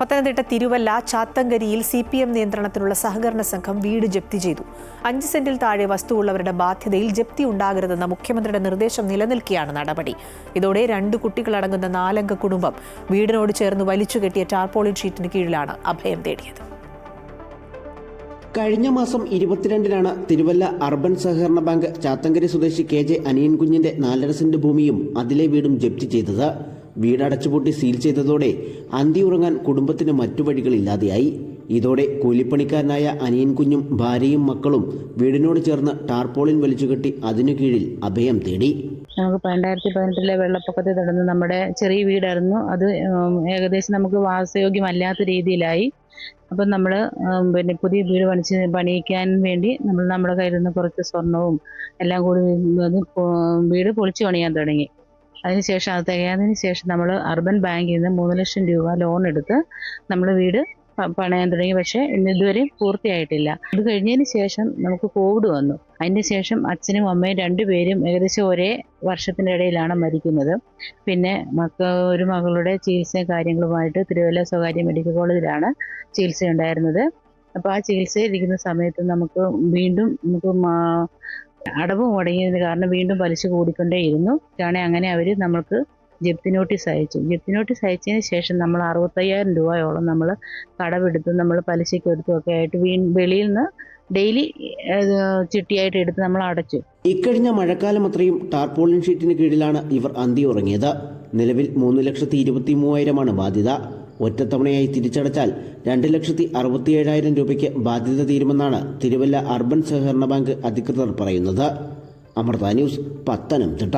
പത്തനംതിട്ട തിരുവല്ല ചാത്തങ്കരിയിൽ C P M നിയന്ത്രണത്തിലുള്ള സഹകരണ സംഘം വീട് ജപ്തി ചെയ്തു. അഞ്ച് സെന്റിൽ താഴെ വസ്തുവുള്ളവരുടെ ബാധ്യതയിൽ ജപ്തി ഉണ്ടാകരുതെന്ന മുഖ്യമന്ത്രിയുടെ നിർദ്ദേശം നിലനിൽക്കുകയാണ് നടപടി. ഇതോടെ രണ്ട് കുട്ടികളടങ്ങുന്ന നാലംഗ കുടുംബം വീടിനോട് ചേർന്ന് വലിച്ചുകെട്ടിയ ടാർപോളിൻ ഷീറ്റിന് കീഴിലാണ് അഭയം തേടിയത്. കഴിഞ്ഞ മാസം ഇരുപത്തിരണ്ടിനാണ് തിരുവല്ല അർബൻ സഹകരണ ബാങ്ക് ചാത്തങ്കരി സ്വദേശി കെ ജെ അനിയൻകുഞ്ഞിന്റെ നാലര സെന്റ് ഭൂമിയും അതിലെ വീടും ജപ്തി ചെയ്തത്. വീട് അടച്ചുപൂട്ടി സീൽ ചെയ്തതോടെ അന്തി ഉറങ്ങാൻ കുടുംബത്തിന് മറ്റു വഴികളില്ലാതെയായി ഇതോടെ കൂലിപ്പണിക്കാരനായ അനിയൻ കുഞ്ഞും ഭാര്യയും മക്കളും വീടിനോട് ചേർന്ന് ടാർപോളിൻ വലിച്ചുകെട്ടി അതിനു കീഴിൽ അഭയം തേടി. നമുക്ക് രണ്ടായിരത്തി പതിനെട്ടിലെ വെള്ളപ്പൊക്കത്തെ തുടർന്ന് നമ്മുടെ ചെറിയ വീടായിരുന്നു. അത് ഏകദേശം നമുക്ക് വാസയോഗ്യമല്ലാത്ത രീതിയിലായി. അപ്പം നമ്മൾ പിന്നെ പുതിയ വീട് പണിച്ച് പണിയിക്കാൻ വേണ്ടി നമ്മൾ നമ്മുടെ കയ്യിൽ നിന്ന് കുറച്ച് സ്വർണവും എല്ലാം കൂടി വീട് പൊളിച്ചു പണിയാൻ തുടങ്ങി. അതിനുശേഷം അത് തികയാതിന് ശേഷം നമ്മൾ അർബൻ ബാങ്കിൽ നിന്ന് മൂന്ന് ലക്ഷം രൂപ ലോൺ എടുത്ത് നമ്മൾ വീട് പണയാൻ തുടങ്ങി. പക്ഷേ ഇന്ന് ഇതുവരെയും പൂർത്തിയായിട്ടില്ല. അത് കഴിഞ്ഞതിന് ശേഷം നമുക്ക് കോവിഡ് വന്നു. അതിന് ശേഷം അച്ഛനും അമ്മയും രണ്ടുപേരും ഏകദേശം ഒരേ വർഷത്തിന്റെ ഇടയിലാണ് മരിക്കുന്നത്. പിന്നെ മക്ക ഒരു മകളുടെ ചികിത്സയും കാര്യങ്ങളുമായിട്ട് തിരുവല്ല സ്വകാര്യ മെഡിക്കൽ കോളേജിലാണ് ചികിത്സ ഉണ്ടായിരുന്നത് അപ്പോൾ ആ ചികിത്സയിൽ ഇരിക്കുന്ന സമയത്ത് നമുക്ക് വീണ്ടും നമുക്ക് അടവ് മുടങ്ങിയതിന് കാരണം വീണ്ടും പലിശ കൂടിക്കൊണ്ടേയിരുന്നു. ആണെങ്കിൽ അങ്ങനെ അവർ നമ്മൾക്ക് ജപ്തി നോട്ടീസ് അയച്ചു. ജപ്തി നോട്ടീസ് അയച്ചതിന് ശേഷം നമ്മൾ അറുപത്തയ്യായിരം രൂപയോളം നമ്മൾ കടമെടുത്ത് നമ്മൾ പലിശയ്ക്ക് എടുത്തും ഒക്കെ ആയിട്ട് വീ വെളിയിൽ നിന്ന് ഡെയിലി ചിട്ടിയായിട്ട് എടുത്ത് നമ്മൾ അടച്ചു. ഇക്കഴിഞ്ഞ മഴക്കാലം അത്രയും ടാർപോളിൻ ഷീറ്റിന് കീഴിലാണ് ഇവർ അന്തി ഉറങ്ങിയത്. നിലവിൽ മൂന്ന് ലക്ഷത്തി ഇരുപത്തി മൂവായിരമാണ് ബാധ്യത. ഒറ്റത്തവണയായി തിരിച്ചടച്ചാൽ രണ്ട് ലക്ഷത്തി അറുപത്തിയേഴായിരം രൂപയ്ക്ക് ബാധ്യത തീരുമെന്നാണ് തിരുവല്ല അർബൻ സഹകരണ ബാങ്ക് അധികൃതർ പറയുന്നത്. അമൃത ന്യൂസ് പത്തനംതിട്ട.